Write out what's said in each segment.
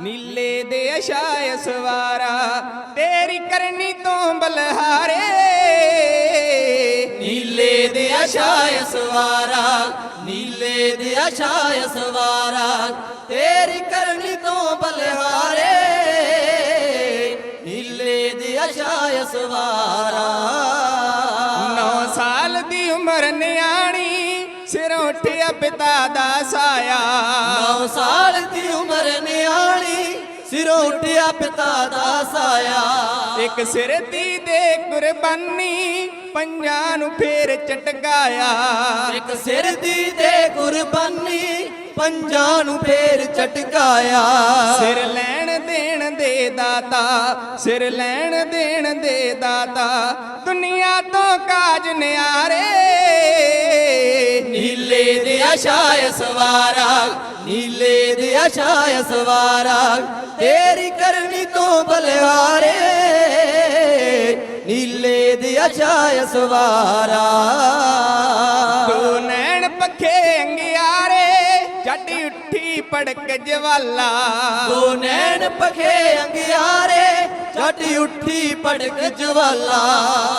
ਨੀਲੇ ਦੇ ਅਸ਼ਾਇ ਸਵਾਰਾ, ਤੇਰੀ ਕਰਨੀ ਤੋਂ ਬਲਹਾਰੇ। ਨੀਲੇ ਦੇ ਅਛਾਇ ਸਵਾਰਾ, ਨੀਲੇ ਦੇ ਅਛਾਇ ਸਵਾਰਾ, ਤੇਰੀ ਕਰਨੀ ਤੋਂ ਬਲਹਾਰੇ। ਨੀਲੇ ਦੇ ਅਛਾਇ ਸਵਾਰਾ। ਨੌ ਸਾਲ ਦੀ ਉਮਰ ਨਿਆਣੀ ਸਿਰੋਂ ਉੱਠਿਆ ਪਿਤਾ ਦਾ ਸਾਇਆ। ਨੌ ਸਾਲ ਦੀ ਉਮਰ ਨਿਆਣੀ ਸਿਰੋਂ ਉੱਠਿਆ ਪਿਤਾ ਦਾ ਸਾਇਆ। ਇੱਕ ਸਿਰ ਦੀ ਦੇ ਕੁਰਬਾਨੀ ਪੰਜਾਂ ਨੂੰ ਫੇਰ ਚਟਕਾਇਆ ਇੱਕ ਸਿਰ ਦੀ ਦੇ ਕੁਰਬਾਨੀ ਪੰਜਾਂ ਨੂੰ ਫੇਰ ਚਟਕਾਇਆ ਸਿਰ ਲੈਣ ਦੇਣ ਦੇ ਦਾਤਾ ਸਿਰ ਲੈਣ ਦੇਣ ਦੇ ਦਾਤਾ। ਦੁਨੀਆ ਤੋਂ ਕਾਜ ਨਿਆਰੇ ਦੇ ਅਛਾਇ ਸਵਾਰਾ ਨੀਲੇ ਦੇ ਅਛਾਇ ਸਵਾਰਾ ਤੇਰੀ ਕਰਨੀ ਤੋਂ ਬਲਿਹਾਰੇ ਨੀਲੇ ਦੇ ਅਛਾਇ ਸਵਾਰਾ ਪੜਕ ਜਵਾਲਾ। ਦੋ ਨੈਣ ਪਖੇ ਅੰਗਿਆਰੇ ਛੱਡ ਉੱਠੀ ਪੜਕ ਜਵਾਲਾ।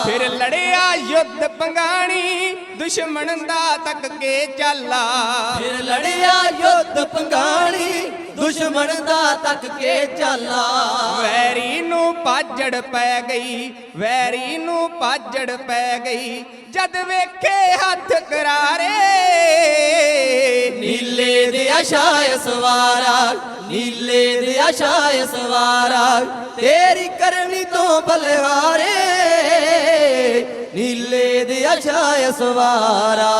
ਫਿਰ ਲੜਿਆ ਯੁੱਧ ਪੰਗਾਣੀ ਦੁਸ਼ਮਣ ਦਾ ਤੱਕ ਕੇ ਚਾਲਾ। ਫਿਰ ਲੜਿਆ ਯੁੱਧ ਪੰਗਾਣੀ ਦੁਸ਼ਮਣ ਦਾ ਤੱਕ ਕੇ ਚਾਲਾ। ਵੈਰੀ ਨੂੰ ਪਾਜੜ ਪੈ ਗਈ ਵੈਰੀ ਨੂੰ ਪਾਜੜ ਪੈ ਗਈ। ਜਦ ਵੇਖੇ ਹੱਥ ਕਰਾਰੇ ਨੀਲੇ ਦੇ ਅਛਾਇ ਸਵਾਰਾ ਨੀਲੇ ਦੇ ਅਛਾਇ ਸਵਾਰਾ ਤੇਰੀ ਕਰਨੀ ਤੋਂ ਬਲਿਹਾਰੇ ਨੀਲੇ ਦੇ ਅਛਾਇ ਸਵਾਰਾ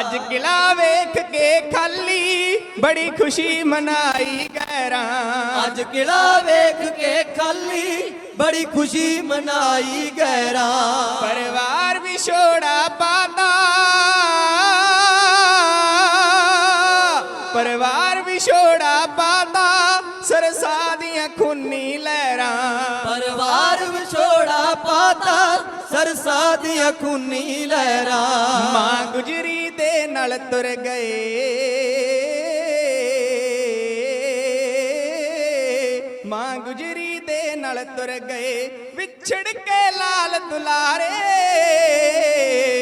ਅੱਜ ਕਿਲਾ ਵੇਖ ਕੇ ਖਾਲੀ ਬੜੀ ਖੁਸ਼ੀ ਮਨਾਈ ਗੈਰਾਂ। ਅੱਜ ਕਿਲਾ ਵੇਖ ਕੇ ਖਾਲੀ ਬੜੀ ਖੁਸ਼ੀ ਮਨਾਈ ਗੈਰਾਂ। ਪਰਿਵਾਰ ਵਿਛੋੜਾ ਪਾਤਾ ਪਰਿਵਾਰ ਵਿਛੋੜਾ ਪਾਤਾ ਸਰਸਾ ਦੀਆਂ ਖੂਨੀ ਲਹਿਰਾਂ। ਪਰਿਵਾਰ ਵਿਛੋੜਾ ਪਾਤਾ ਸਰਸਾ ਦੀਆਂ ਖੂਨੀ ਲਹਿਰਾਂ। ਮਾਂ ਗੁਜਰੀ ਦੇ ਨਾਲ ਤੁਰ ਗਏ। ਮਾਂ ਗੁਜਰੀ ਦੇ ਨਾਲ ਤੁਰ ਗਏ ਵਿਛੜ ਕੇ ਲਾਲ ਦੁਲਾਰੇ।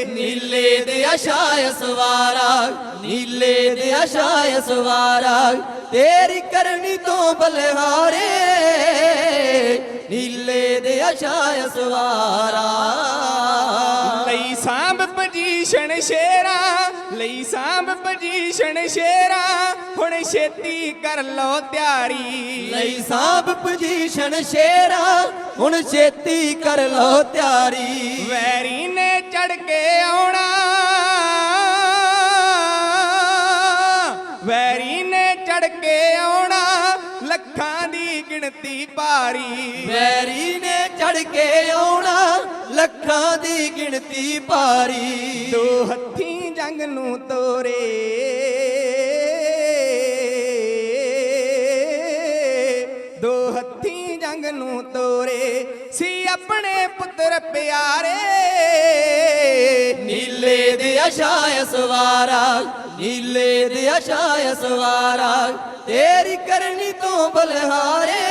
ਨੀਲੇ ਦੇ ਅਛਾਇ ਸਵਾਰਾ ਨੀਲੇ ਦੇ ਅਛਾਇ ਸਵਾਰਾ ਤੇਰੀ ਕਰਨੀ ਤੋਂ ਬਲਿਹਾਰੇ ਨੀਲੇ ਦੇ ਅਛਾਇ ਸਵਾਰਾ ਲਈ ਸਾਂਭ ਪਜੀਸ਼ਨ ਸ਼ੇਰਾ ਲਈ ਸਾਂਭ ਪਜੀਸ਼ਨ ਸ਼ੇਰਾ ਹੁਣ ਛੇਤੀ ਕਰ ਲੋ ਤਿਆਰੀ। ਲਈ ਸਾਬ ਪੋਜੀਸ਼ਨ ਸ਼ੇਰਾ ਹੁਣ ਛੇਤੀ ਕਰ ਲੋ ਤਿਆਰੀ। ਵੈਰੀ ਨੇ ਚੜ ਕੇ ਆਉਣਾ ਚੜ ਕੇ ਆਉਣਾ ਲੱਖਾਂ ਦੀ ਗਿਣਤੀ ਭਾਰੀ। ਵੈਰੀ ਨੇ ਚੜ ਕੇ ਆਉਣਾ ਲੱਖਾਂ ਦੀ ਗਿਣਤੀ ਭਾਰੀ। ਦੋ ਹੱਥੀ ਜੰਗ ਨੂੰ ਤੋਰੇ। ਜੰਗ ਨੂੰ ਤੋਰੇ ਸੀ ਆਪਣੇ ਪੁੱਤਰ ਪਿਆਰੇ। ਨੀਲੇ ਦੇ ਅਛਾਇ ਸਵਾਰਾ ਨੀਲੇ ਦੇ ਅਛਾਇ ਸਵਾਰਾ ਤੇਰੀ ਕਰਨੀ ਤੋਂ ਬਲਿਹਾਰੇ।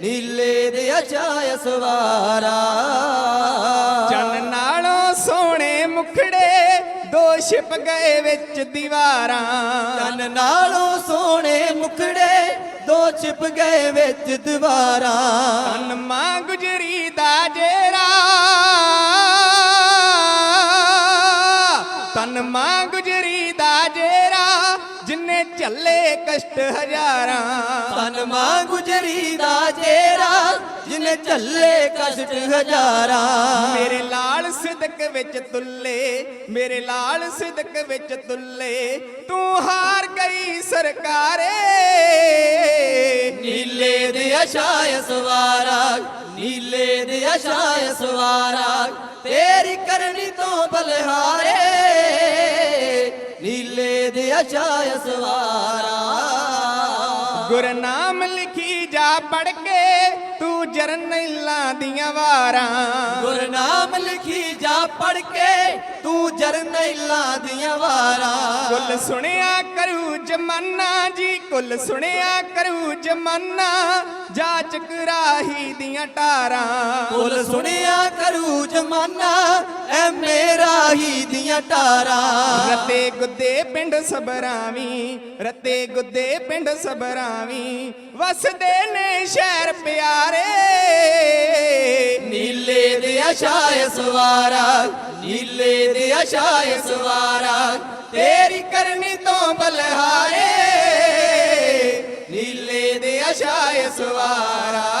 ਨੀਲੇ ਦੇ ਅਛਾਇ ਸਵਾਰਾ। ਚੰਨ ਨਾਲੋਂ ਸੋਹਣੇ ਮੁਖੜੇ ਦੋ ਛਿਪ ਗਏ ਵਿੱਚ ਦੀਵਾਰਾਂ। ਕੰਨ ਨਾਲੋਂ ਸੋਹਣੇ ਮੁਖੜੇ ਦੋ ਛਿਪ ਗਏ ਵਿੱਚ ਦੀਵਾਰਾਂ। ਤਨ ਮਾਂ ਗੁਜਰੀ ਦਾ ਜੇਰਾ। ਤਨ ਮਾਂ ਗੁਜਰੀ ਝੱਲੇ ਕਸ਼ਟ ਹਜ਼ਾਰਾਂ। ਤਨ ਮਾਂ ਗੁਜਰੀ ਦਾ ਜੇਰਾ ਜਿਨੇ ਝੱਲੇ ਕਸ਼ਟ ਹਜ਼ਾਰਾਂ। ਮੇਰੇ ਲਾਲ ਸਿਦਕ ਵਿੱਚ ਤੁੱਲੇ ਮੇਰੇ ਲਾਲ ਸਿਦਕ ਵਿੱਚ ਤੁੱਲੇ ਤੂੰ ਹਾਰ ਗਈ ਸਰਕਾਰੇ। ਨੀਲੇ ਦੇ ਅਛਾਇ ਸਵਾਰਾ ਨੀਲੇ ਦੇ ਅਛਾਇ ਸਵਾਰਾ ਤੇਰੀ ਕਰਨੀ ਤੋਂ ਬਲਿਹਾਰੇ। ਨੀਲੇ ਦੇ ਅਛਾਇ ਸਵਾਰਾ ਗੁਰਨਾਮ ਲਿਖੀ ਜਾ ਪੜ ਕੇ ਤੂੰ ਜਰਨੈਲਾਂ ਦੀਆਂ ਵਾਰਾਂ। ਗੁਰਨਾਮ ਲਿਖੀ ਜਾ ਪੜ ਕੇ ਤੂੰ ਜਰਨੈਲਾਂ ਦੀਆਂ ਵਾਰਾਂ। ਕੁੱਲ ਸੁਣਿਆ ਕਰੂ ਜਮਾਨਾ ਜੀ ਕੁੱਲ ਸੁਣਿਆ ਕਰੂ ਜਮਾਨਾ ਜਾਚ ਕਰਾਹੀ ਦੀਆਂ ਟਾਰਾਂ। ਕੁੱਲ ਸੁਣਿਆ ਕਰੂ ਜਮਾਨਾ ਐ ਦੀਆਂ ਟਾਰਾਂ ਰਤੇ ਗੁੱਦੇ ਪਿੰਡ ਸਬਰਾਵੀ ਰਤੇ ਗੁੱਦੇ ਪਿੰਡ ਸਬਰਾਵੀ ਵਸਦੇ ਨੇ ਸ਼ਹਿਰ ਪਿਆਰੇ। ਨੀਲੇ ਦੇ ਅਸ਼ਾਏ ਸਵਾਰਾ ਨੀਲੇ ਦੇ ਅਸ਼ਾਏ ਸਵਾਰਾ ਤੇਰੀ ਕਰਨੀ ਤੋਂ ਬਲਹਾਰੇ ਨੀਲੇ ਦੇ ਅਸ਼ਾਏ ਸਵਾਰਾ